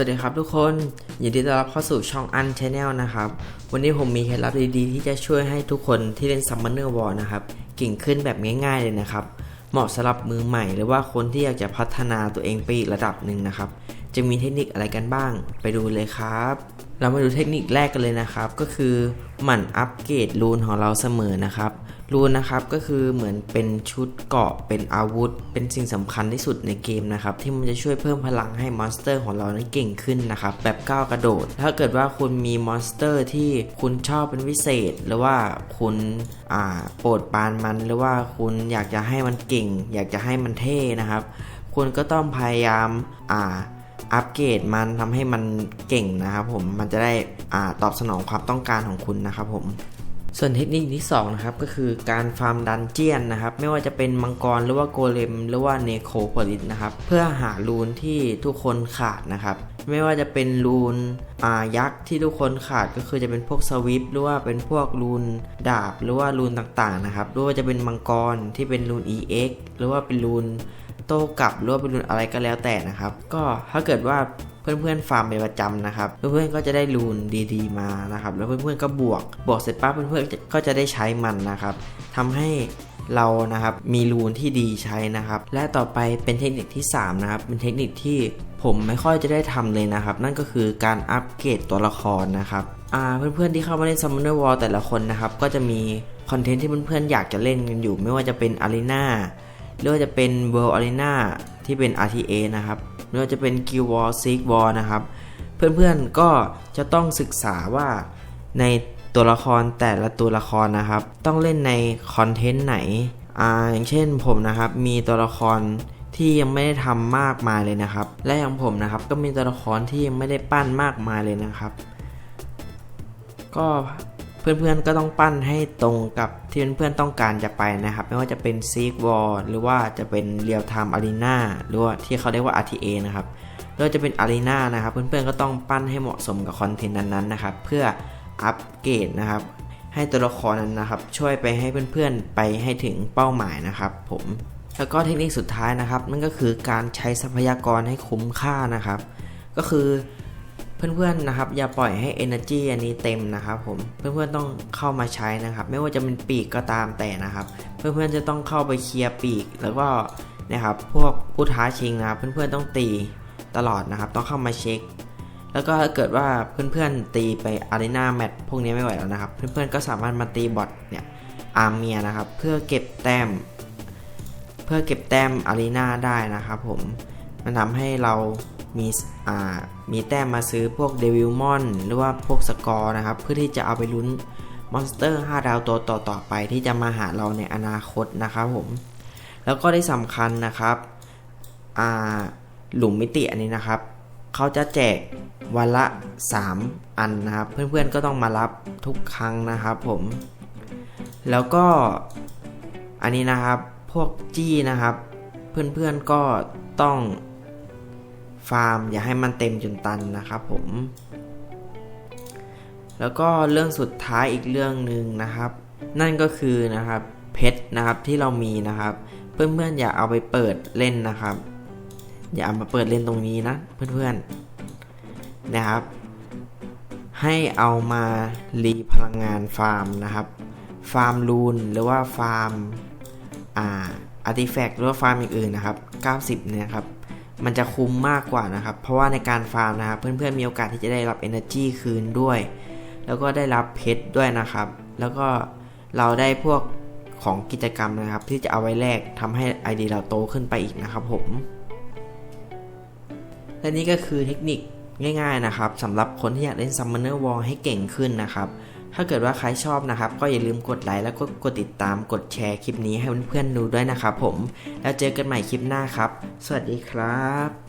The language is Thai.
วัสดีครับทุกคนยินดีต้อนรับเข้าสู่ช่องอันชาแนลนะครับ วันนี้ผมมีเคล็ดลับดีๆ ที่จะช่วยให้ทุกคนที่เล่น Summoner War นะครับเก่งขึ้นแบบง่ายๆเลยนะครับ เหมาะสำหรับมือใหม่ หรือว่าคนที่อยากจะพัฒนาตัวเองไปอีกระดับหนึ่งนะครับ จะมีเทคนิคอะไรกันบ้าง ไปดูเลยครับ เรามาดูเทคนิคแรกกันเลยนะครับ ก็คือหมั่นอัปเกรดรูนของเราเสมอนะครับ รูนนะครับก็คือเหมือนเป็นชุดเกราะเป็นอาวุธ เป็นสิ่งสำคัญที่สุดในเกมนะครับที่มันจะช่วยเพิ่มพลังให้มอนสเตอร์ของเรานั้นเก่งขึ้นนะครับแบบก้าวกระโดด ถ้าเกิดว่าคุณมีมอนสเตอร์ที่คุณชอบเป็นพิเศษ หรือว่าคุณอ่าโปรดปานมันหรือว่าคุณอยากจะให้มันเก่ง อยากจะให้มันเท่นะครับ คุณก็ต้องพยายามอ่าอัปเกรดมันทำให้มันเก่งนะครับผมมันจะได้อ่าตอบสนองความต้องการของคุณนะครับผม ส่วนเทคนิคที่2นะครับก็คือการฟาร์มดันเจียนนะครับไม่ว่าจะเป็นมังกรหรือว่าโกเลมหรือว่าเนโคโพลิสนะครับเพื่อหารูนที่ทุกคนขาดนะครับไม่ว่าจะเป็นรูนอายักษ์ที่ทุกคนขาดก็คือจะเป็นพวกสวิปหรือว่าเป็นพวกรูนดาบหรือว่ารูนต่างๆนะครับหรือว่าจะเป็นมังกรที่เป็นรูน EX หรือว่าเป็นรูนโต้กลับหรือว่าเป็นรุ่นอะไรก็แล้วแต่นะครับก็ถ้าเกิดว่าเพื่อนๆฟาร์มเป็นประจำนะครับ เพื่อนๆก็จะได้รูนดีๆ มานะครับ แล้วเพื่อนๆก็บวก บวกเสร็จปั๊บเพื่อนๆก็จะได้ใช้มันนะครับทำให้เรานะครับมีรูนที่ดีใช้นะครับ และต่อไปเป็นเทคนิคที่ 3 นะครับ เป็นเทคนิคที่ผมไม่ค่อยจะได้ทำเลยนะครับ นั่นก็คือการอัปเกรดตัวละครนะครับอ่าเพื่อนๆที่เข้ามาเล่น Summoner War แต่ละคนนะครับ ก็จะมีคอนเทนต์ที่เพื่อนๆอยากจะเล่นกันอยู่ ไม่ว่าจะเป็น Arena หรือว่าจะเป็น World Arena ที่เป็น RTA นะครับ หรือว่าจะเป็น Guild War Seek War นะครับ เพื่อนๆก็จะต้องศึกษาว่าในตัวละครแต่ละตัวละครนะครับ ต้องเล่นในคอนเทนต์ไหนอ่าอย่างเช่นผมนะครับมีตัวละครที่ยังไม่ได้ทำมากมายเลยนะครับ และอย่างผมนะครับก็มีตัวละครที่ยังไม่ได้ปั้นมากมายเลยนะครับ ก็ เพื่อนๆก็ต้องปั้นให้ตรงกับที่เพื่อนๆต้องการจะไปนะครับ ไม่ว่าจะเป็น Seek War หรือว่าจะเป็น Real Time Arena หรือว่าที่เขาเรียกว่า RTA นะครับหรือว่าจะเป็น Arena นะครับ เพื่อนๆก็ต้องปั้นให้เหมาะสมกับคอนเทนต์นั้นๆนะครับ เพื่ออัปเกรดนะครับ ให้ตัวละครนั้นนะครับ ช่วยไปให้เพื่อนๆไปให้ถึงเป้าหมายนะครับ ผมแล้วก็เทคนิคสุดท้ายนะครับนั่นก็คือการใช้ทรัพยากรให้คุ้มค่านะครับ ก็คือ เพื่อนๆนะครับอย่าปล่อยให้ energy อันนี้เต็มนะครับผมเพื่อนๆต้องเข้ามาใช้นะครับ ไม่ว่าจะเป็นปีกก็ตามแต่นะครับ เพื่อนๆจะต้องเข้าไปเคลียร์ปีก แล้วก็นะครับพวกผู้ท้าชิงนะครับเพื่อนๆต้องตีตลอดนะครับต้องเข้ามาเช็ค แล้วก็ถ้าเกิดว่าเพื่อนๆตีไป arena match พวกนี้ไม่ไหวแล้วนะครับ เพื่อนๆก็สามารถมาตีบอทเนี่ยอาร์เมียนะครับ เพื่อเก็บแต้ม เพื่อเก็บแต้ม arena ได้นะครับผม มันทำให้เรามีอ่ามีแต้มมาซื้อพวกเดวิลมอนหรือว่าพวกสกอร์นะครับ เพื่อที่จะเอาไปลุ้นมอนสเตอร์ 5 ดาวตัวต่อต่อไปที่จะมาหาเราในอนาคตนะครับผม แล้วก็ได้สำคัญนะครับอ่าหลุมมิติอันนี้นะครับ เขาจะแจกวันละ 3 อันนะครับ เพื่อนๆก็ต้องมารับทุกครั้งนะครับผม แล้วก็อันนี้นะครับพวกจี้นะครับ เพื่อนๆก็ต้อง ฟาร์ม อย่าให้มันเต็มจนตันนะครับผม แล้วก็เรื่องสุดท้ายอีกเรื่องหนึ่งนะครับ นั่นก็คือนะครับเพชรนะครับที่เรามีนะครับ เพื่อนๆอย่าเอาไปเปิดเล่นนะครับ อย่าเอามาเปิดเล่นตรงนี้นะ เพื่อนๆนะครับ ให้เอามารีพลังงานฟาร์มนะครับ ฟาร์มรูนหรือว่าฟาร์มอ่าอาร์ติแฟกต์หรือว่าฟาร์มอย่างอื่นนะครับ 90 เนี่ยครับ มันจะคุ้มมากกว่านะครับ เพราะว่าในการฟาร์มนะครับ เพื่อนๆมีโอกาสที่จะได้รับ Energy คืนด้วย แล้วก็ได้รับเพชรด้วยนะครับ แล้วก็เราได้พวกของกิจกรรมนะครับ ที่จะเอาไว้แลกทำให้ ID เราโตขึ้นไปอีกนะครับผม และนี่ก็คือเทคนิคง่ายๆนะครับสำหรับคนที่อยากเล่น Summoner War ให้เก่งขึ้นนะครับ ถ้าเกิดว่าใครชอบนะครับ ก็อย่าลืมกดไลค์แล้วก็กดติดตามกดแชร์คลิปนี้ให้เพื่อนๆดูด้วยนะครับผม แล้วเจอกันใหม่คลิปหน้าครับ สวัสดีครับ